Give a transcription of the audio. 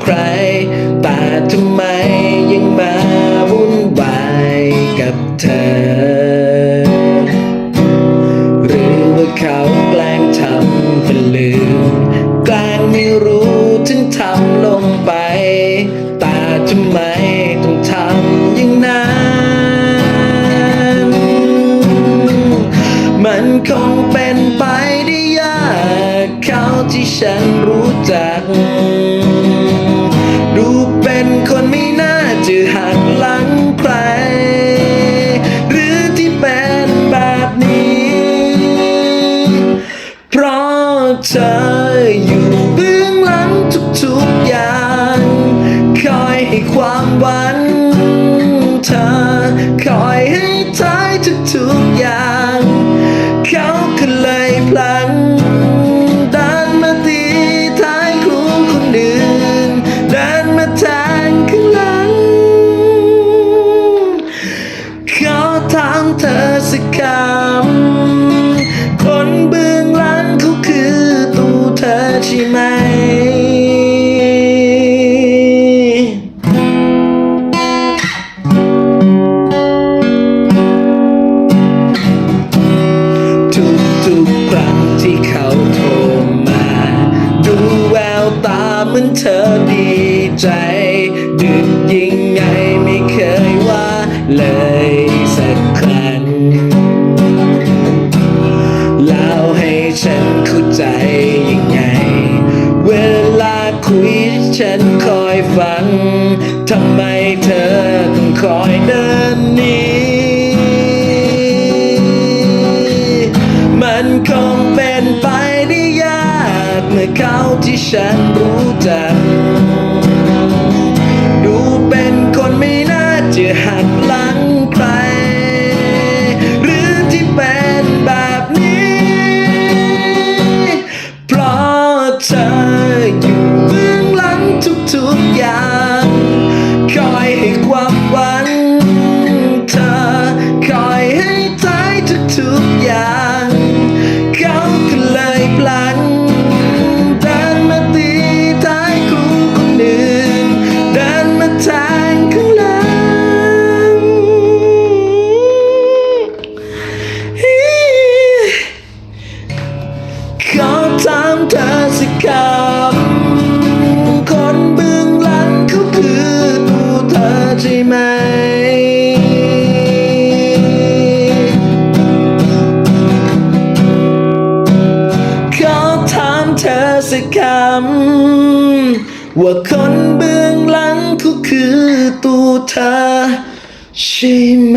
ใคร แต่ทำไมยังมาวุ่นวายกับเธอ หรือว่าเขาแกล้งทำเป็นลืมแกล้งไม่รู้ถึงทำลงไป แต่ทำไมต้องทำอย่างนั้น มันคงเป็นไปได้ยากเขาที่ฉันรู้จัก เธอดีใจดึกยิ่งไงไม่เคยว่าเลยสักครั้งแล้วให้ฉันเข้าใจยังไง เวลาคุยฉันคอยฟังทำไมเธอต้องคอยเดิน มื่อเขาที่ฉันรู้จัก ดูเป็นคนไม่น่าจะหักหลังใคร หรือที่เป็นแบบนี้ เพราะเธออยู่เบื้องหลังทุกๆอย่าง คอยให้ความหวังเธอ คอยให้ท้ายทุกๆอย่าง สักคำ ว่าคนเบื้องหลังเขาคือตัวเธอใช่ไหม